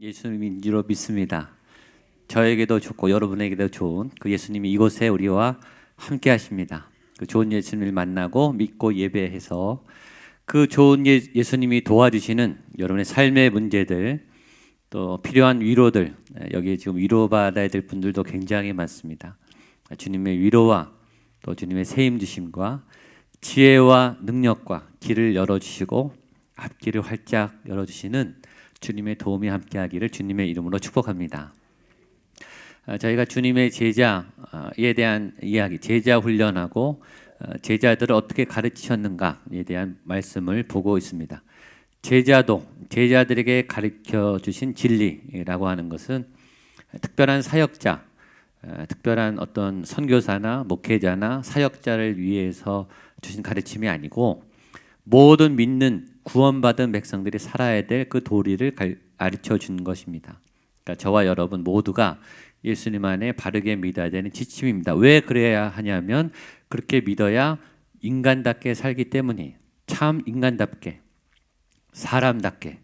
예수님인 줄로 믿습니다. 저에게도 좋고 여러분에게도 좋은 그 예수님이 이곳에 우리와 함께 하십니다. 그 좋은 예수님을 만나고 믿고 예배해서 그 좋은 예, 예수님이 도와주시는 여러분의 삶의 문제들 또 필요한 위로들 여기 지금 위로받아야 될 분들도 굉장히 많습니다. 주님의 위로와 또 주님의 세임 주심과 지혜와 능력과 길을 열어 주시고 앞길을 활짝 열어 주시는 주님의 도움이 함께하기를 주님의 이름으로 축복합니다. 아, 저희가 주님의 제자에 대한 이야기, 제자 훈련하고 어, 제자들을 어떻게 가르치셨는가에 대한 말씀을 보고 있습니다. 제자도 제자들에게 가르쳐 주신 진리라고 하는 것은 특별한 사역자, 어, 특별한 어떤 선교사나 목회자나 사역자를 위해서 주신 가르침이 아니고 모든 믿는 구원받은 백성들이 살아야 될 그 도리를 가르쳐 준 것입니다. 그러니까 저와 여러분 모두가 예수님 안에 바르게 믿어야 되는 지침입니다. 왜 그래야 하냐면 그렇게 믿어야 인간답게 살기 때문이에요. 참 인간답게 사람답게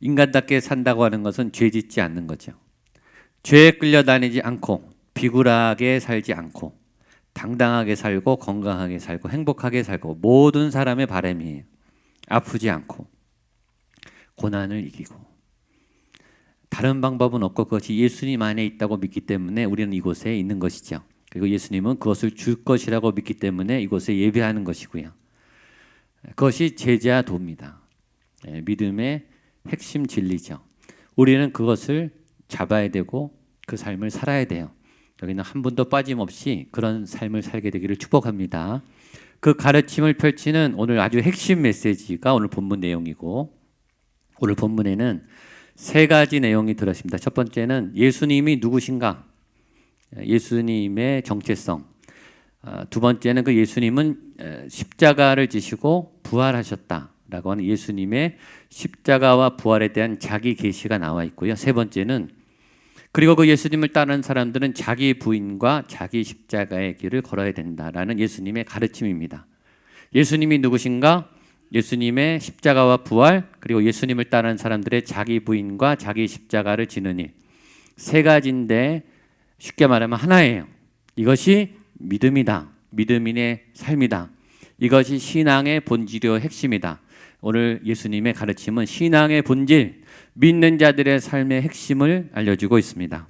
인간답게 산다고 하는 것은 죄 짓지 않는 거죠. 죄에 끌려다니지 않고 비굴하게 살지 않고 당당하게 살고 건강하게 살고 행복하게 살고 모든 사람의 바람이에요. 아프지 않고 고난을 이기고 다른 방법은 없고 그것이 예수님 안에 있다고 믿기 때문에 우리는 이곳에 있는 것이죠. 그리고 예수님은 그것을 줄 것이라고 믿기 때문에 이곳에 예배하는 것이고요. 그것이 제자 도입니다. 예, 믿음의 핵심 진리죠. 우리는 그것을 잡아야 되고 그 삶을 살아야 돼요. 여기는 한 분도 빠짐없이 그런 삶을 살게 되기를 축복합니다. 그 가르침을 펼치는 오늘 아주 핵심 메시지가 오늘 본문 내용이고 오늘 본문에는 세 가지 내용이 들어있습니다. 첫 번째는 예수님이 누구신가? 예수님의 정체성. 아, 두 번째는 그 예수님은 십자가를 지시고 부활하셨다 라고 하는 예수님의 십자가와 부활에 대한 자기 계시가 나와 있고요. 세 번째는 그리고 그 예수님을 따르는 사람들은 자기 부인과 자기 십자가의 길을 걸어야 된다라는 예수님의 가르침입니다. 예수님이 누구신가? 예수님의 십자가와 부활 그리고 예수님을 따르는 사람들의 자기 부인과 자기 십자가를 지는 일. 세 가지인데 쉽게 말하면 하나예요. 이것이 믿음이다. 믿음인의 삶이다. 이것이 신앙의 본질의 핵심이다. 오늘 예수님의 가르침은 신앙의 본질, 믿는 자들의 삶의 핵심을 알려주고 있습니다.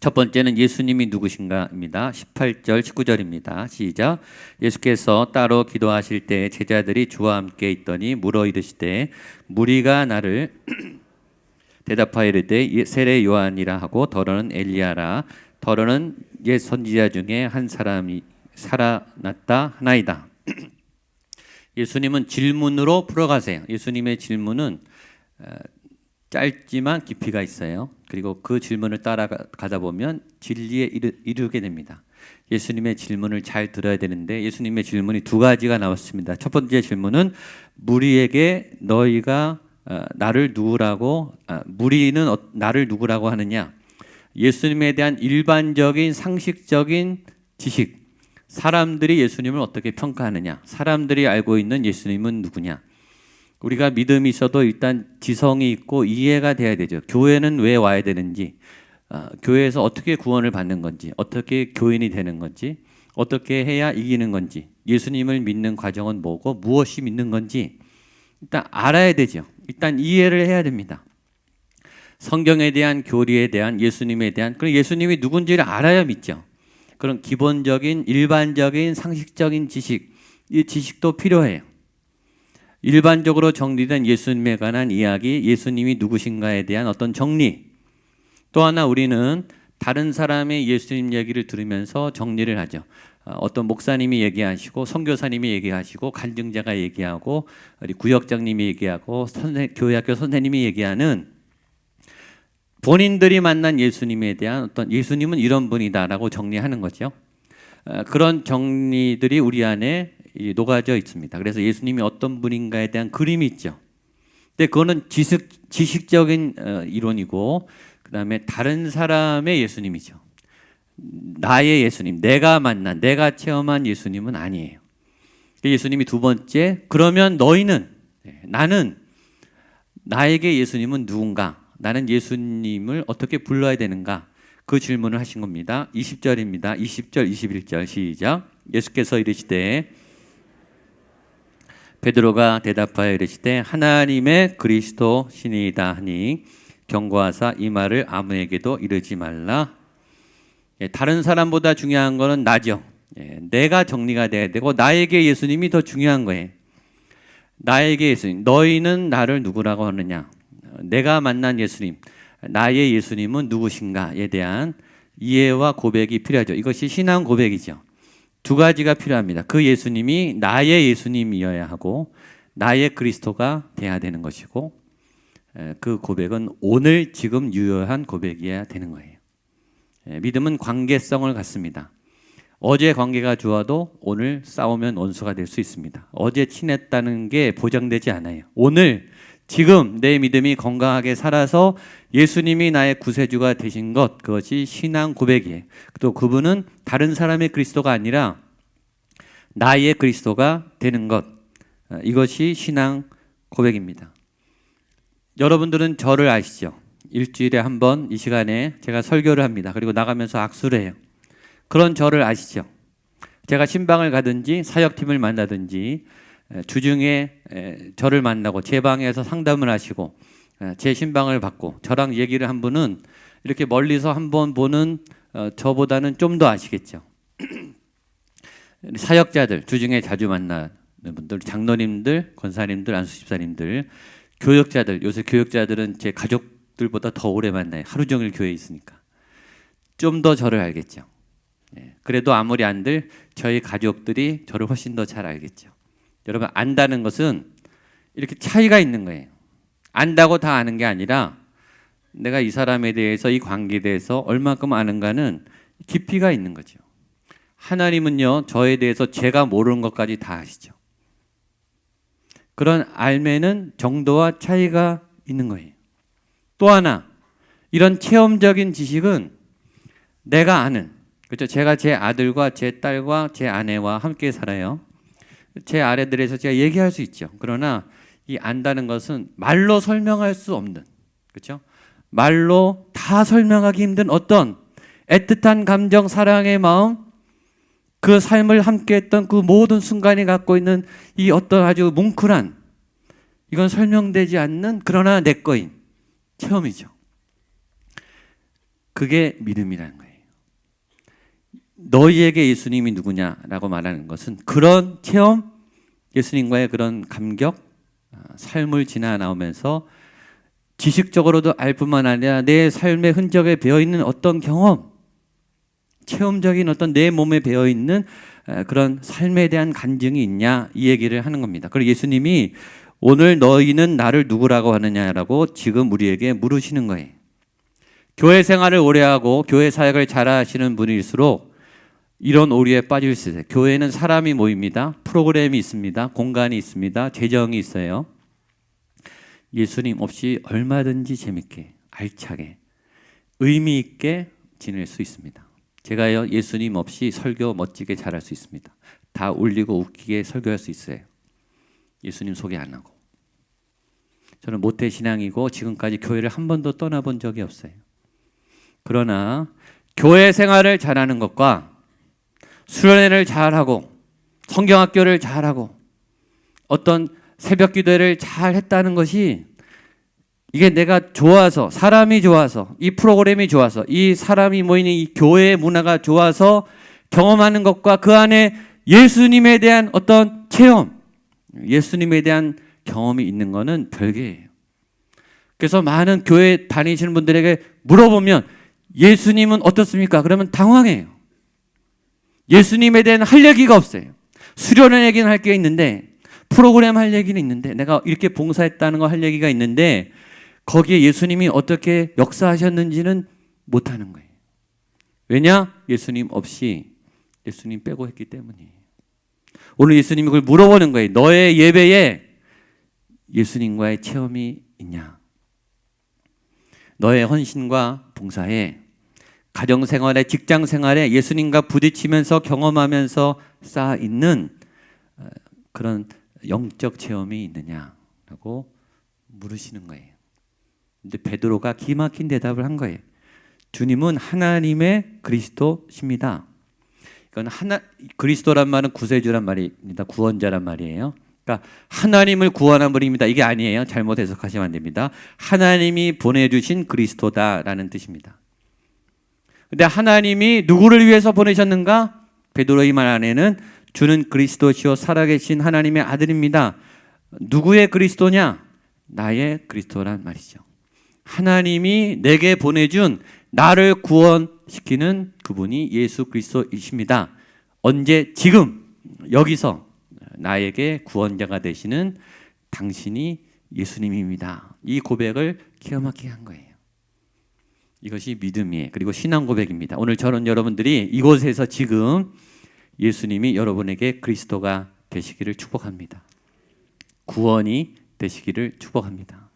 첫 번째는 예수님이 누구신가입니다. 18절, 19절입니다. 시작. 예수께서 따로 기도하실 때 제자들이 주와 함께 있더니 물어 이르시되 무리가 나를 대답하여 이르되 세례 요한이라 하고 더러는 엘리야라 더러는 옛 선지자 중에 한 사람이 살아났다 하나이다. 예수님은 질문으로 풀어가세요. 예수님의 질문은 어, 짧지만 깊이가 있어요. 그리고 그 질문을 따라가다 보면 진리에 이르, 게 됩니다. 예수님의 질문을 잘 들어야 되는데 예수님의 질문이 두 가지가 나왔습니다. 첫 번째 질문은 무리에게 너희가 어, 나를 누구라고 아, 무리는 어, 나를 누구라고 하느냐? 예수님에 대한 일반적인 상식적인 지식 사람들이 예수님을 어떻게 평가하느냐? 사람들이 알고 있는 예수님은 누구냐? 우리가 믿음이 있어도 일단 지성이 있고 이해가 돼야 되죠. 교회는 왜 와야 되는지, 어, 교회에서 어떻게 구원을 받는 건지, 어떻게 교인이 되는 건지, 어떻게 해야 이기는 건지, 예수님을 믿는 과정은 뭐고 무엇이 믿는 건지 일단 알아야 되죠. 일단 이해를 해야 됩니다. 성경에 대한 교리에 대한 예수님에 대한 그리고 예수님이 누군지를 알아야 믿죠. 그런 기본적인 일반적인 상식적인 지식 이 지식도 필요해요. 일반적으로 정리된 예수님에 관한 이야기, 예수님이 누구신가에 대한 어떤 정리. 또 하나 우리는 다른 사람의 예수님 얘기를 들으면서 정리를 하죠. 어, 어떤 목사님이 얘기하시고 선교사님이 얘기하시고 간증자가 얘기하고 우리 구역장님이 얘기하고 선생, 교회학교 선생님이 얘기하는 본인들이 만난 예수님에 대한 어떤 예수님은 이런 분이다라고 정리하는 거죠. 어, 그런 정리들이 우리 안에 녹아져 있습니다. 그래서 예수님이 어떤 분인가에 대한 그림이 있죠. 근데 그거는 지식, 지식적인 어, 이론이고 그 다음에 다른 사람의 예수님이죠. 나의 예수님, 내가 만난, 내가 체험한 예수님은 아니에요. 예수님이 두 번째, 그러면 너희는, 네, 나는 나에게 예수님은 누군가? 나는 예수님을 어떻게 불러야 되는가? 그 질문을 하신 겁니다. 20절입니다. 20절, 21절 시작. 예수께서 이르시되 베드로가 대답하여 이르시되 하나님의 그리스도 신이다 하니 경고하사 이 말을 아무에게도 이르지 말라. 예, 다른 사람보다 중요한 거는 나죠. 예, 내가 정리가 돼야 되고 나에게 예수님이 더 중요한 거예요. 나에게 예수님, 너희는 나를 누구라고 하느냐? 내가 만난 예수님, 나의 예수님은 누구신가에 대한 이해와 고백이 필요하죠. 이것이 신앙 고백이죠. 두 가지가 필요합니다. 그 예수님이 나의 예수님이어야 하고 나의 그리스도가 돼야 되는 것이고 에, 그 고백은 오늘 지금 유효한 고백이어야 되는 거예요. 에, 믿음은 관계성을 갖습니다. 어제 관계가 좋아도 오늘 싸우면 원수가 될 수 있습니다. 어제 친했다는 게 보장되지 않아요. 오늘 지금 내 믿음이 건강하게 살아서 예수님이 나의 구세주가 되신 것 그것이 신앙 고백이에요. 또 그분은 다른 사람의 그리스도가 아니라 나의 그리스도가 되는 것 어, 이것이 신앙 고백입니다. 여러분들은 저를 아시죠? 일주일에 한 번 이 시간에 제가 설교를 합니다. 그리고 나가면서 악수를 해요. 그런 저를 아시죠? 제가 신방을 가든지 사역팀을 만나든지 에, 주중에 에, 저를 만나고 제 방에서 상담을 하시고 에, 제 신방을 받고 저랑 얘기를 한 분은 이렇게 멀리서 한번 보는 어, 저보다는 좀 더 아시겠죠. 사역자들 주중에 자주 만나는 분들 장로님들 권사님들 안수집사님들 교역자들 요새 교역자들은 제 가족들보다 더 오래 만나요. 하루 종일 교회에 있으니까. 좀 더 저를 알겠죠. 예, 그래도 아무리 안들 저희 가족들이 저를 훨씬 더 잘 알겠죠 여러분 안다는 것은 이렇게 차이가 있는 거예요 안다고 다 아는 게 아니라 내가 이 사람에 대해서 이 관계에 대해서 얼마큼 아는가는 깊이가 있는 거죠 하나님은요, 저에 대해서 제가 모르는 것까지 다 아시죠. 그런 알매는 정도와 차이가 있는 거예요. 또 하나, 이런 체험적인 지식은 내가 아는, 그렇죠. 제가 제 아들과 제 딸과 제 아내와 함께 살아요. 제 아래들에서 제가 얘기할 수 있죠. 그러나 이 안다는 것은 말로 설명할 수 없는, 그렇죠. 말로 다 설명하기 힘든 어떤 애틋한 감정, 사랑의 마음, 그 삶을 함께 했던 그 모든 순간이 갖고 있는 이 어떤 아주 뭉클한 이건 설명되지 않는 그러나 내 거인 체험이죠. 그게 믿음이라는 거예요. 너희에게 예수님이 누구냐라고 말하는 것은 그런 체험, 예수님과의 그런 감격, 아, 삶을 지나 나오면서 지식적으로도 알 뿐만 아니라 내 삶의 흔적에 배어 있는 어떤 경험, 체험적인 어떤 내 몸에 배어 있는 그런 삶에 대한 간증이 있냐 이 얘기를 하는 겁니다. 그리고 예수님이 오늘 너희는 나를 누구라고 하느냐라고 지금 우리에게 물으시는 거예요. 교회 생활을 오래 하고 교회 사역을 잘 하시는 분일수록 이런 오류에 빠질 수 있어요. 교회는 사람이 모입니다. 프로그램이 있습니다. 공간이 있습니다. 재정이 있어요. 예수님 없이 얼마든지 재밌게, 알차게, 의미 있게 지낼 수 있습니다. 제가요 예수님 없이 설교 멋지게 잘할 수 있습니다. 다 울리고 웃기게 설교할 수 있어요. 예수님 소개 안 하고. 저는 모태 신앙이고 지금까지 교회를 한 번도 떠나본 적이 없어요. 그러나 교회 생활을 잘하는 것과 수련회를 잘하고 성경학교를 잘하고 어떤 새벽 기도를 잘 했다는 것이 이게 내가 좋아서 사람이 좋아서 이 프로그램이 좋아서 이 사람이 모이는 이 교회의 문화가 좋아서 경험하는 것과 그 안에 예수님에 대한 어떤 체험, 예수님에 대한 경험이 있는 것은 별개예요. 그래서 많은 교회 다니시는 분들에게 물어보면 예수님은 어떻습니까? 그러면 당황해요. 예수님에 대한 할 얘기가 없어요. 수련회 얘기는 할 게 있는데 프로그램 할 얘기는 있는데 내가 이렇게 봉사했다는 거 할 얘기가 있는데 거기에 예수님이 어떻게 역사하셨는지는 못하는 거예요. 왜냐? 예수님 없이 예수님 빼고 했기 때문이에요. 오늘 예수님이 그걸 물어보는 거예요. 너의 예배에 예수님과의 체험이 있냐? 너의 헌신과 봉사에 가정 생활에 직장 생활에 예수님과 부딪히면서 경험하면서 쌓아 있는 어, 그런 영적 체험이 있느냐라고 물으시는 거예요. 근데 베드로가 기막힌 대답을 한 거예요. 주님은 하나님의 그리스도십니다. 이건 하나 그리스도란 말은 구세주란 말입니다. 구원자란 말이에요. 그러니까 하나님을 구원한 분입니다. 이게 아니에요. 잘못 해석하시면 안 됩니다. 하나님이 보내주신 그리스도다라는 뜻입니다. 근데 하나님이 누구를 위해서 보내셨는가? 베드로의 말 안에는 주는 그리스도시요 살아계신 하나님의 아들입니다. 누구의 그리스도냐? 나의 그리스도란 말이죠. 하나님이 내게 보내준 나를 구원시키는 그분이 예수 그리스도이십니다. 언제? 지금 여기서 나에게 구원자가 되시는 당신이 예수님입니다. 이 고백을 기가 막히게 한 거예요. 이것이 믿음이에요. 그리고 신앙 고백입니다. 오늘 저는 여러분들이 이곳에서 지금 예수님이 여러분에게 그리스도가 되시기를 축복합니다. 구원이 되시기를 축복합니다.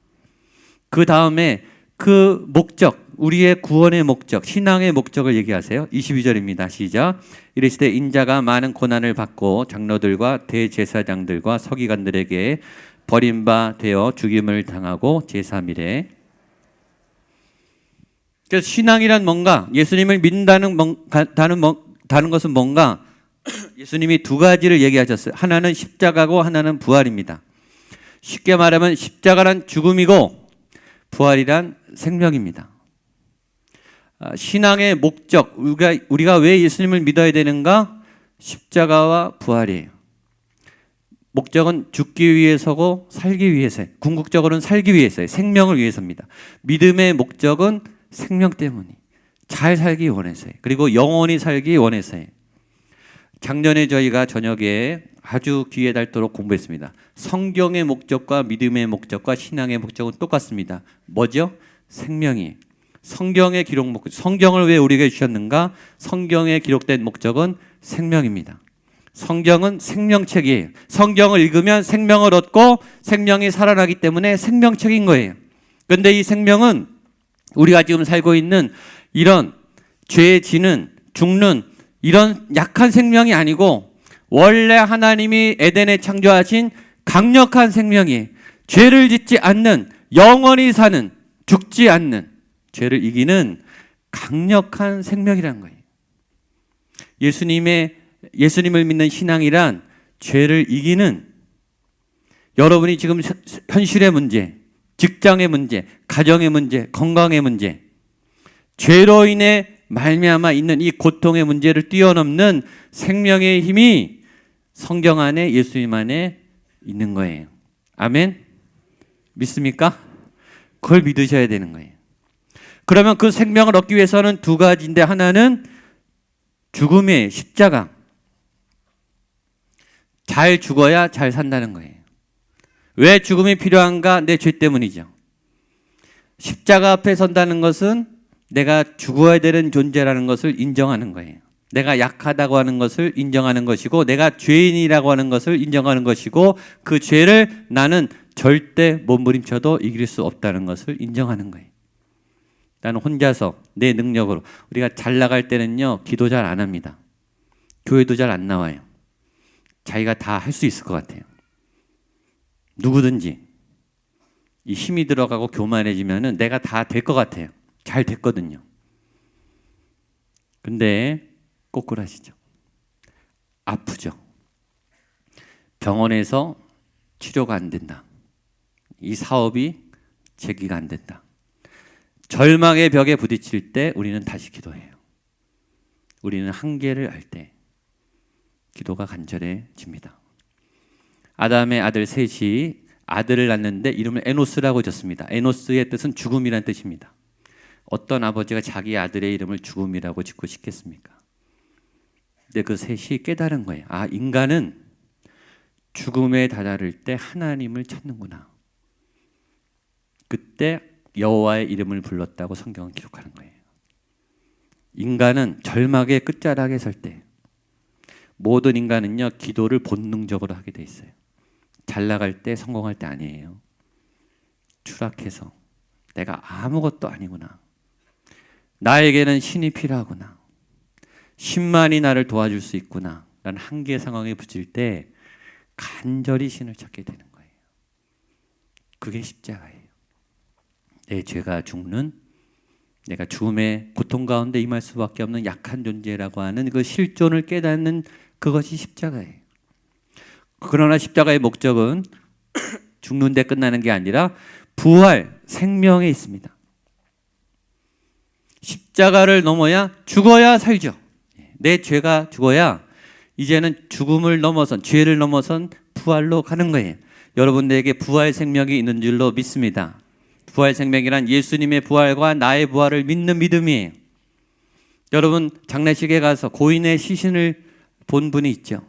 그 다음에 그 목적, 우리의 구원의 목적, 신앙의 목적을 얘기하세요. 22절입니다. 시작. 이르시되 인자가 많은 고난을 받고 장로들과 대제사장들과 서기관들에게 버림바 되어 죽임을 당하고 제3일에 그래서 신앙이란 뭔가 예수님을 믿는다는 다는 다는 것은 뭔가 예수님이 두 가지를 얘기하셨어요. 하나는 십자가고 하나는 부활입니다. 쉽게 말하면 십자가란 죽음이고 부활이란 생명입니다. 아, 신앙의 목적, 우리가, 우리가 왜 예수님을 믿어야 되는가? 십자가와 부활이에요. 목적은 죽기 위해서고 살기 위해서예요. 궁극적으로는 살기 위해서예요. 생명을 위해서입니다. 믿음의 목적은 생명 때문이. 잘 살기 원해서예요. 그리고 영원히 살기 원해서예요. 작년에 저희가 저녁에 아주 귀에 닳도록 공부했습니다. 성경의 목적과 믿음의 목적과 신앙의 목적은 똑같습니다. 뭐죠? 생명이. 성경의 기록 목 성경을 왜 우리에게 주셨는가? 성경에 기록된 목적은 생명입니다. 성경은 생명책이에요. 성경을 읽으면 생명을 얻고 생명이 살아나기 때문에 생명책인 거예요. 그런데 이 생명은 우리가 지금 살고 있는 이런 죄 지는 죽는 이런 약한 생명이 아니고 원래 하나님이 에덴에 창조하신 강력한 생명이 죄를 짓지 않는 영원히 사는 죽지 않는 죄를 이기는 강력한 생명이라는 거예요. 예수님의 예수님을 믿는 신앙이란 죄를 이기는 여러분이 지금 현실의 문제, 직장의 문제, 가정의 문제, 건강의 문제, 죄로 인해 말미암아 있는 이 고통의 문제를 뛰어넘는 생명의 힘이 성경 안에 예수님 안에 있는 거예요. 아멘. 믿습니까? 그걸 믿으셔야 되는 거예요. 그러면 그 생명을 얻기 위해서는 두 가지인데 하나는 죽음의 십자가. 잘 죽어야 잘 산다는 거예요. 왜 죽음이 필요한가? 내 죄 때문이죠. 십자가 앞에 선다는 것은 내가 죽어야 되는 존재라는 것을 인정하는 거예요. 내가 약하다고 하는 것을 인정하는 것이고 내가 죄인이라고 하는 것을 인정하는 것이고 그 죄를 나는 절대 몸부림쳐도 이길 수 없다는 것을 인정하는 거예요. 나는 혼자서 내 능력으로 우리가 잘 나갈 때는요 기도 잘 안 합니다. 교회도 잘 안 나와요. 자기가 다 할 수 있을 것 같아요. 누구든지 이 힘이 들어가고 교만해지면은 내가 다 될 것 같아요. 잘 됐거든요. 근데 꼬꾸라시죠. 아프죠. 병원에서 치료가 안 된다. 이 사업이 재기가 안 된다. 절망의 벽에 부딪힐 때 우리는 다시 기도해요. 우리는 한계를 알 때 기도가 간절해집니다. 아담의 아들 셋이 아들을 낳는데 이름을 에노스라고 졌습니다. 에노스의 뜻은 죽음이란 뜻입니다. 어떤 아버지가 자기 아들의 이름을 죽음이라고 짓고 싶겠습니까? 근데 그 셋이 깨달은 거예요. 아, 인간은 죽음에 다다를 때 하나님을 찾는구나. 그때 여호와의 이름을 불렀다고 성경은 기록하는 거예요. 인간은 절망의 끝자락에 설 때 모든 인간은요 기도를 본능적으로 하게 돼 있어요. 잘 나갈 때 성공할 때 아니에요. 추락해서 내가 아무것도 아니구나. 나에게는 신이 필요하구나. 신만이 나를 도와줄 수 있구나. 라는 한계 상황에 부칠 때 간절히 신을 찾게 되는 거예요. 그게 십자가예요. 내 죄가 죽는 내가 죽음의 고통 가운데 임할 수밖에 없는 약한 존재라고 하는 그 실존을 깨닫는 그것이 십자가예요. 그러나 십자가의 목적은 죽는 데 끝나는 게 아니라 부활, 생명에 있습니다. 십자가를 넘어야 죽어야 살죠. 내 죄가 죽어야 이제는 죽음을 넘어선 죄를 넘어선 부활로 가는 거예요. 여러분들에게 부활 생명이 있는 줄로 믿습니다. 부활 생명이란 예수님의 부활과 나의 부활을 믿는 믿음이에요. 여러분 장례식에 가서 고인의 시신을 본 분이 있죠.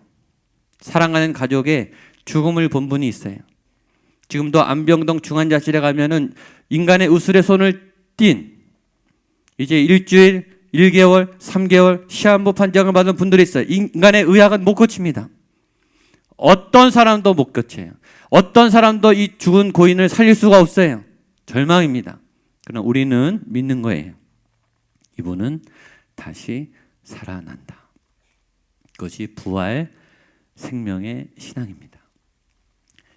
사랑하는 가족의 죽음을 본 분이 있어요. 지금도 안병동 중환자실에 가면은 인간의 우슬에 손을 띈 이제 일주일, 1개월, 3개월 시한부 판정을 받은 분들이 있어요. 인간의 의학은 못 고칩니다. 어떤 사람도 못 고쳐요. 어떤 사람도 이 죽은 고인을 살릴 수가 없어요. 절망입니다. 그러나 우리는 믿는 거예요. 이분은 다시 살아난다. 그것이 부활 생명의 신앙입니다.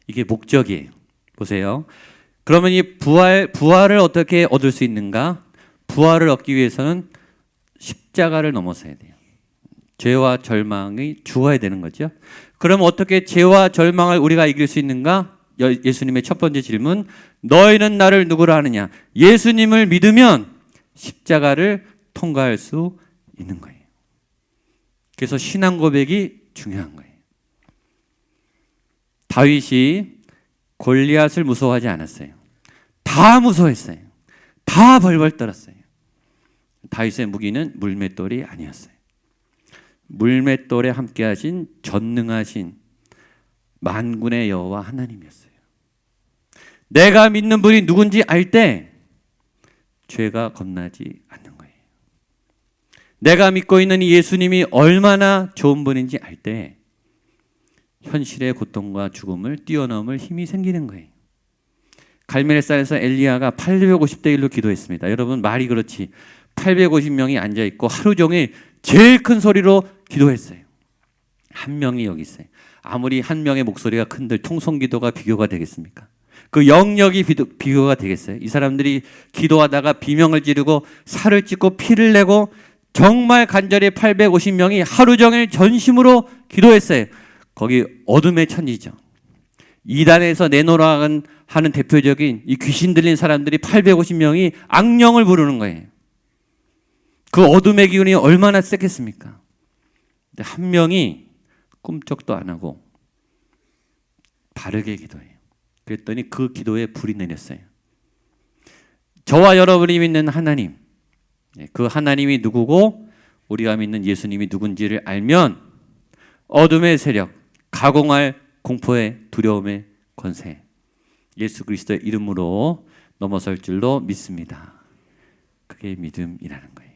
이게 목적이에요. 보세요. 그러면 이 부활 부활을 어떻게 얻을 수 있는가? 부활을 얻기 위해서는 십자가를 넘어서야 돼요. 죄와 절망이 죽어야 되는 거죠. 그럼 어떻게 죄와 절망을 우리가 이길 수 있는가? 예수님의 첫 번째 질문. 너희는 나를 누구라 하느냐? 예수님을 믿으면 십자가를 통과할 수 있는 거예요. 그래서 신앙 고백이 중요한 거예요. 다윗이 골리앗을 무서워하지 않았어요. 다 무서워했어요. 다 벌벌 떨었어요. 다윗의 무기는 물맷돌이 아니었어요. 물맷돌에 함께하신 전능하신 만군의 여호와 하나님이었어요. 내가 믿는 분이 누군지 알 때 죄가 겁나지 않는 거예요. 내가 믿고 있는 이 예수님이 얼마나 좋은 분인지 알 때 현실의 고통과 죽음을 뛰어넘을 힘이 생기는 거예요. 갈멜산에서 엘리야가 850대 1로 기도했습니다. 여러분 말이 그렇지 850명이 앉아 있고 하루 종일 제일 큰 소리로 기도했어요. 한 명이 여기 있어요. 아무리 한 명의 목소리가 큰들 통성 기도가 비교가 되겠습니까? 그 영역이 비교 가 되겠어요. 이 사람들이 기도하다가 비명을 지르고 살을 찢고 피를 내고 정말 간절히 850명이 하루 종일 전심으로 기도했어요. 거기 어둠의 천지죠. 이단에서 내노라는 하는 대표적인 이 귀신 들린 사람들이 850명이 악령을 부르는 거예요. 그 어둠의 기운이 얼마나 셌겠습니까? 근데 한 명이 꿈쩍도 안 하고 바르게 기도해요. 그랬더니 그 기도에 불이 내렸어요. 저와 여러분이 믿는 하나님, 예, 그 하나님이 누구고 우리가 믿는 예수님이 누군지를 알면 어둠의 세력, 가공할 공포의 두려움의 권세, 예수 그리스도의 이름으로 넘어설 줄로 믿습니다. 그게 믿음이라는 거예요.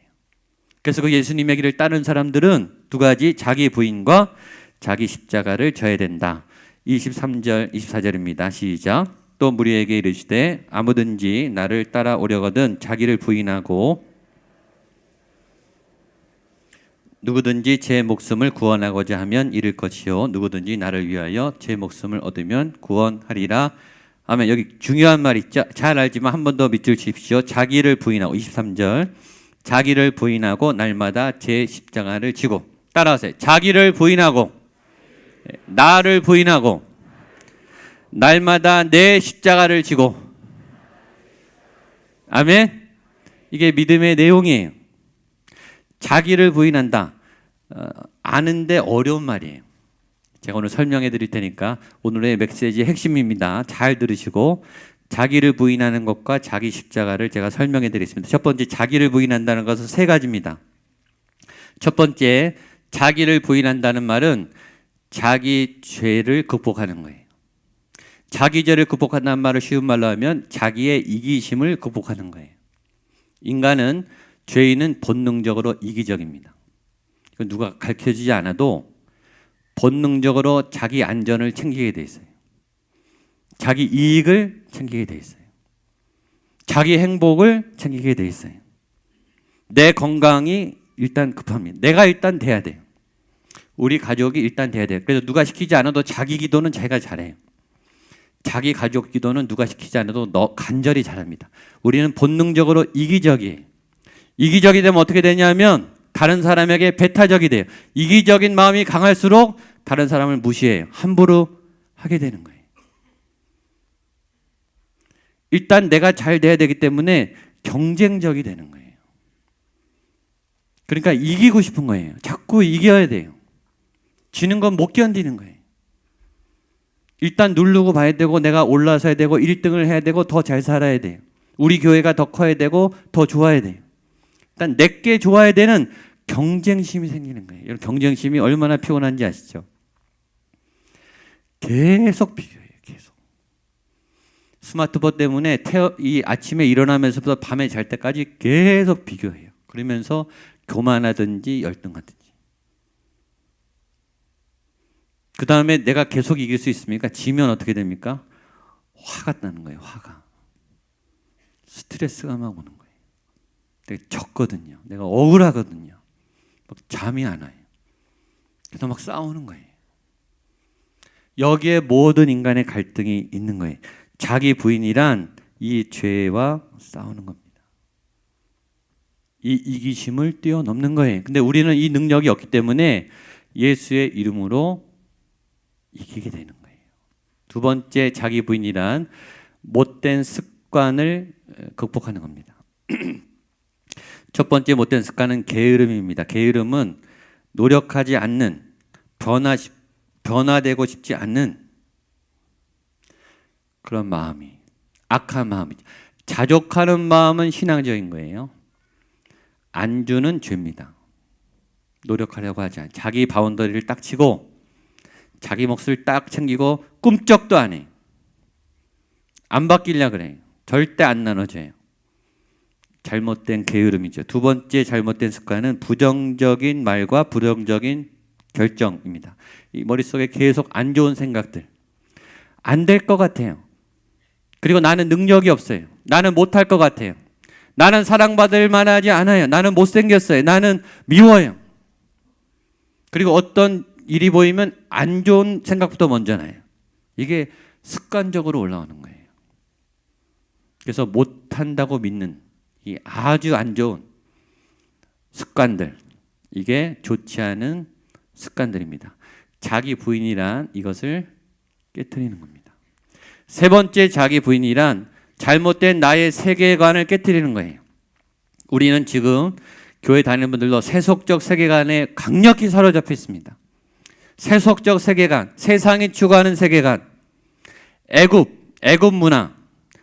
그래서 그 예수님의 길을 따른 사람들은 두 가지 자기 부인과 자기 십자가를 져야 된다. 23절, 24절입니다. 시작. 또 무리에게 이르시되 아무든지 나를 따라오려거든 자기를 부인하고 누구든지 제 목숨을 구원하고자 하면 잃을 것이요 누구든지 나를 위하여 제 목숨을 얻으면 구원하리라. 아멘. 여기 중요한 말 있죠. 잘 알지만 한 번 더 밑줄 치십시오. 자기를 부인하고 23절. 자기를 부인하고 날마다 제 십자가를 지고 따라하세요. 자기를 부인하고 나를 부인하고 날마다 내 십자가를 지고 아멘. 이게 믿음의 내용이에요. 자기를 부인한다. 어, 아는데 어려운 말이에요. 제가 오늘 설명해 드릴 테니까 오늘의 메시지의 핵심입니다. 잘 들으시고 자기를 부인하는 것과 자기 십자가를 제가 설명해 드리겠습니다. 첫 번째, 자기를 부인한다는 것은 세 가지입니다. 첫 번째, 자기를 부인한다는 말은 자기 죄를 극복하는 거예요. 자기 죄를 극복한다는 말을 쉬운 말로 하면 자기의 이기심을 극복하는 거예요. 인간은 죄인은 본능적으로 이기적입니다. 누가 가르쳐 주지 않아도 본능적으로 자기 안전을 챙기게 돼 있어요. 자기 이익을 챙기게 돼 있어요. 자기 행복을 챙기게 돼 있어요. 내 건강이 일단 급합니다. 내가 일단 돼야 돼요. 우리 가족이 일단 돼야 돼요. 그래서 누가 시키지 않아도 자기 기도는 제가 잘해요. 자기 가족 기도는 누가 시키지 않아도 너 간절히 잘합니다. 우리는 본능적으로 이기적이에요. 이기적이 되면 어떻게 되냐면 다른 사람에게 배타적이 돼요. 이기적인 마음이 강할수록 다른 사람을 무시해요. 함부로 하게 되는 거예요. 일단 내가 잘 돼야 되기 때문에 경쟁적이 되는 거예요. 그러니까 이기고 싶은 거예요. 자꾸 이겨야 돼요. 지는 건 못 견디는 거예요. 일단 누르고 봐야 되고 내가 올라서야 되고 1등을 해야 되고 더 잘 살아야 돼요. 우리 교회가 더 커야 되고 더 좋아야 돼요. 일단 내게 좋아야 되는 경쟁심이 생기는 거예요. 여러분 경쟁심이 얼마나 피곤한지 아시죠? 계속 비교해요. 계속. 스마트폰 때문에 태어, 이 아침에 일어나면서부터 밤에 잘 때까지 계속 비교해요. 그러면서 교만하든지 열등하든지. 그 다음에 내가 계속 이길 수 있습니까? 지면 어떻게 됩니까? 화가 나는 거예요. 화가. 스트레스가 막 오는 거예요. 내가 졌거든요. 내가 억울하거든요. 막 잠이 안 와요. 그래서 막 싸우는 거예요. 여기에 모든 인간의 갈등이 있는 거예요. 자기 부인이란 이 죄와 싸우는 겁니다. 이 이기심을 뛰어넘는 거예요. 근데 우리는 이 능력이 없기 때문에 예수의 이름으로 이기게 되는 거예요. 두 번째 자기 부인이란 못된 습관을 극복하는 겁니다. 첫 번째 못된 습관은 게으름입니다. 게으름은 노력하지 않는 변화 변화되고 싶지 않는 그런 마음이 악한 마음이죠. 자족하는 마음은 신앙적인 거예요. 안주는 죄입니다. 노력하려고 하지 않아. 자기 바운더리를 딱 치고 자기 몫을 딱 챙기고 꿈쩍도 안 해. 안 바뀌려 그래. 절대 안 나눠져요. 잘못된 게으름이죠. 두 번째 잘못된 습관은 부정적인 말과 부정적인 결정입니다. 이 머릿속에 계속 안 좋은 생각들. 안 될 것 같아요. 그리고 나는 능력이 없어요. 나는 못할 것 같아요. 나는 사랑받을 만하지 않아요. 나는 못생겼어요. 나는 미워요. 그리고 어떤 일이 보이면 안 좋은 생각부터 먼저 나요. 이게 습관적으로 올라오는 거예요. 그래서 못한다고 믿는 이 아주 안 좋은 습관들, 이게 좋지 않은 습관들입니다. 자기 부인이란 이것을 깨뜨리는 겁니다. 세 번째 자기 부인이란 잘못된 나의 세계관을 깨뜨리는 거예요. 우리는 지금 교회 다니는 분들도 세속적 세계관에 강력히 사로잡혀 있습니다. 세속적 세계관, 세상이 추구하는 세계관, 애굽, 애굽 문화,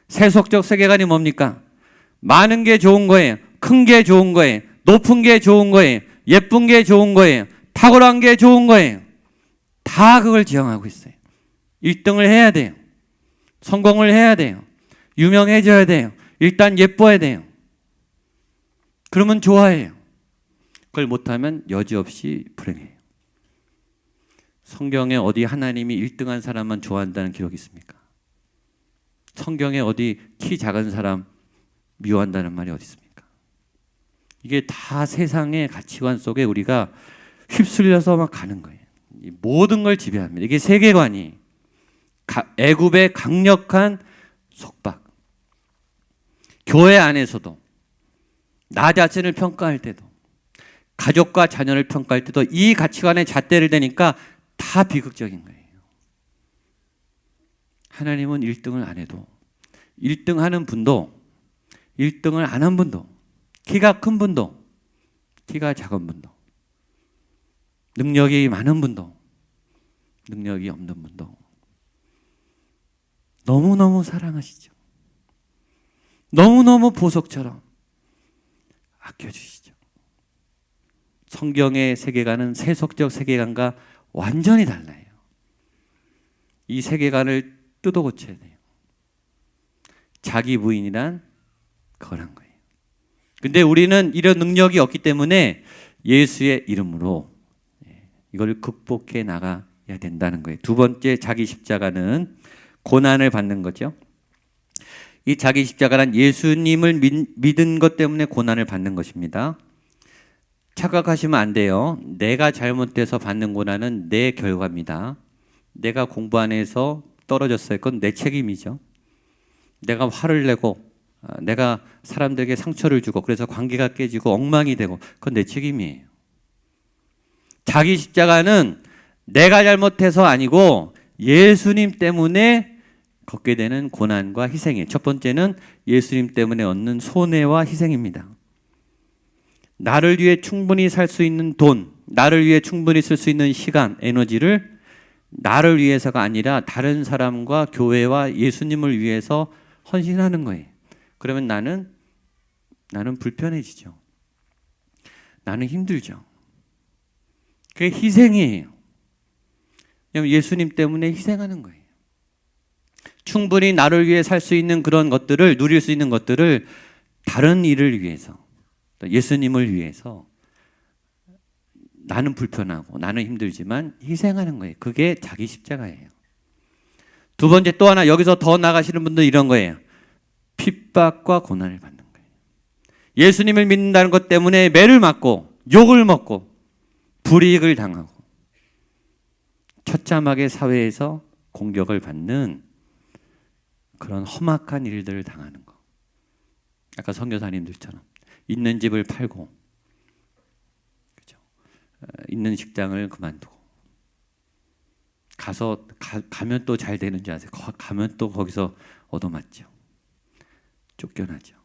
세속적 세계관이 뭡니까? 많은 게 좋은 거예요. 큰 게 좋은 거예요. 높은 게 좋은 거예요. 예쁜 게 좋은 거예요. 탁월한 게 좋은 거예요. 다 그걸 지향하고 있어요. 1등을 해야 돼요. 성공을 해야 돼요. 유명해져야 돼요. 일단 예뻐야 돼요. 그러면 좋아해요. 그걸 못하면 여지없이 불행해요. 성경에 어디 하나님이 1등한 사람만 좋아한다는 기록이 있습니까? 성경에 어디 키 작은 사람 미워한다는 말이 어디 있습니까? 이게 다 세상의 가치관 속에 우리가 휩쓸려서 막 가는 거예요. 모든 걸 지배합니다. 이게 세계관이 애굽의 강력한 속박. 교회 안에서도 나 자신을 평가할 때도 가족과 자녀를 평가할 때도 이 가치관에 잣대를 대니까 다 비극적인 거예요. 하나님은 1등을 안 해도 1등 하는 분도 1등을 안 한 분도 키가 큰 분도 키가 작은 분도 능력이 많은 분도 능력이 없는 분도 너무너무 사랑하시죠. 너무너무 보석처럼 아껴주시죠. 성경의 세계관은 세속적 세계관과 완전히 달라요. 이 세계관을 뜯어 고쳐야 돼요. 자기 부인이란 그런 거예요. 근데 우리는 이런 능력이 없기 때문에 예수의 이름으로 예, 이걸 극복해 나가야 된다는 거예요. 두 번째 자기 십자가는 고난을 받는 거죠. 이 자기 십자가란 예수님을 믿, 은것 때문에 고난을 받는 것입니다. 착각하시면 안 돼요. 내가 잘못돼서 받는 고난은 내 결과입니다. 내가 공부 안 해서 떨어졌어요. 그건 내 책임이죠. 내가 화를 내고 아, 내가 사람들에게 상처를 주고 그래서 관계가 깨지고 엉망이 되고 그건 내 책임이에요. 자기 십자가는 내가 잘못해서 아니고 예수님 때문에 걷게 되는 고난과 희생이에요. 첫 번째는 예수님 때문에 얻는 손해와 희생입니다. 나를 위해 충분히 살 수 있는 돈, 나를 위해 충분히 쓸 수 있는 시간, 에너지를 나를 위해서가 아니라 다른 사람과 교회와 예수님을 위해서 헌신하는 거예요. 그러면 나는 나는 불편해지죠. 나는 힘들죠. 그게 희생이에요. 왜냐면 예수님 때문에 희생하는 거예요. 충분히 나를 위해 살 수 있는 그런 것들을 누릴 수 있는 것들을 다른 일을 위해서 예수님을 위해서 나는 불편하고 나는 힘들지만 희생하는 거예요. 그게 자기 십자가예요. 두 번째 또 하나 여기서 더 나가시는 분들 이런 거예요. 핍박과 고난을 받는 거예요. 예수님을 믿는다는 것 때문에 매를 맞고 욕을 먹고 불이익을 당하고 처참하게 사회에서 공격을 받는 그런 험악한 일들을 당하는 거. 아까 선교사님들처럼 있는 집을 팔고 그죠? 어, 있는 직장을 그만두고 가서 가, 가면 또 잘 되는 줄 아세요? 거, 가면 또 거기서 얻어맞죠. 쫓겨나죠.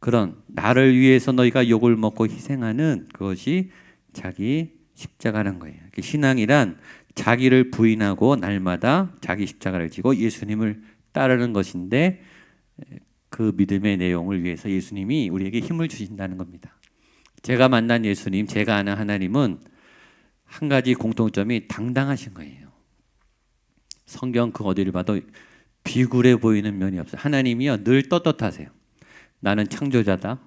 그런 나를 위해서 너희가 욕을 먹고 희생하는 그것이 자기 십자가는 거예요. 신앙이란 자기를 부인하고 날마다 자기 십자가를 지고 예수님을 따르는 것인데 그 믿음의 내용을 위해서 예수님이 우리에게 힘을 주신다는 겁니다. 제가 만난 예수님, 제가 아는 하나님은 한 가지 공통점이 당당하신 거예요. 성경 그 어디를 봐도 비굴해 보이는 면이 없어요. 하나님이요 늘 떳떳하세요. 나는 창조자다.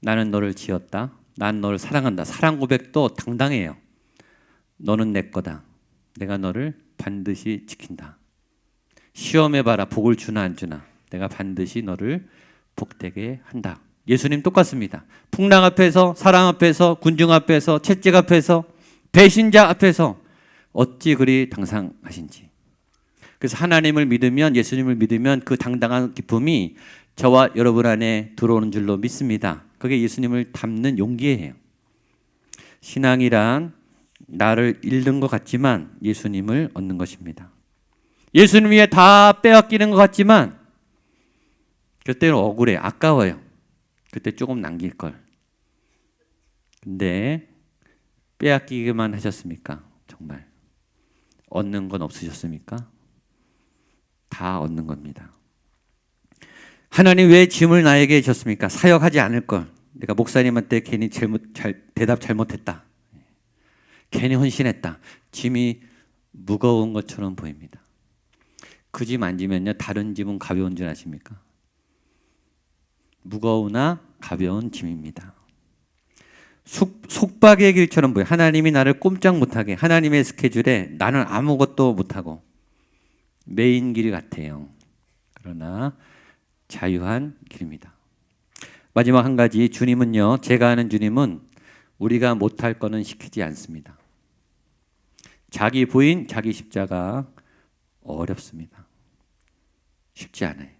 나는 너를 지었다. 난 너를 사랑한다. 사랑 고백도 당당해요. 너는 내 거다. 내가 너를 반드시 지킨다. 시험해 봐라. 복을 주나 안 주나. 내가 반드시 너를 복되게 한다. 예수님 똑같습니다. 풍랑 앞에서 사랑 앞에서 군중 앞에서 채찍 앞에서 배신자 앞에서 어찌 그리 당상하신지. 그래서 하나님을 믿으면 예수님을 믿으면 그 당당한 기쁨이 저와 여러분 안에 들어오는 줄로 믿습니다. 그게 예수님을 닮는 용기예요. 신앙이란 나를 잃는 것 같지만 예수님을 얻는 것입니다. 예수님 위해 다 빼앗기는 것 같지만 그때는 억울해, 아까워요. 그때 조금 남길 걸. 근데 빼앗기기만 하셨습니까? 정말 얻는 건 없으셨습니까? 다 얻는 겁니다. 하나님 왜 짐을 나에게 줬습니까? 사역하지 않을 걸. 내가 목사님한테 괜히 잘못, 잘, 대답 잘못했다. 괜히 헌신했다. 짐이 무거운 것처럼 보입니다. 그짐 만지면요, 다른 짐은 가벼운 줄 아십니까? 무거우나 가벼운 짐입니다. 속, 속박의 길처럼 보여. 하나님이 나를 꼼짝 못하게, 하나님의 스케줄에 나는 아무것도 못하고, 메인 길 같아요. 그러나 자유한 길입니다. 마지막 한 가지 주님은요. 제가 아는 주님은 우리가 못할 거는 시키지 않습니다. 자기 부인, 자기 십자가 어렵습니다. 쉽지 않아요.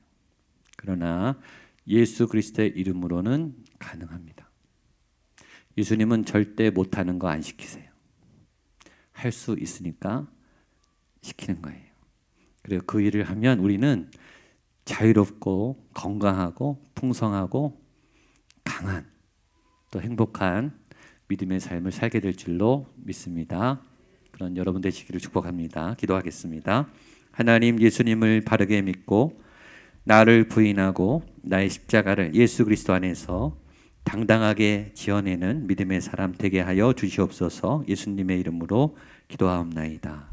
그러나 예수 그리스도의 이름으로는 가능합니다. 예수님은 절대 못하는 거 안 시키세요. 할 수 있으니까 시키는 거예요. 그리고 그 일을 하면 우리는 자유롭고 건강하고 풍성하고 강한 또 행복한 믿음의 삶을 살게 될 줄로 믿습니다. 그런 여러분 되시기를 축복합니다. 기도하겠습니다. 하나님 예수님을 바르게 믿고 나를 부인하고 나의 십자가를 예수 그리스도 안에서 당당하게 지어내는 믿음의 사람 되게 하여 주시옵소서 예수님의 이름으로 기도하옵나이다.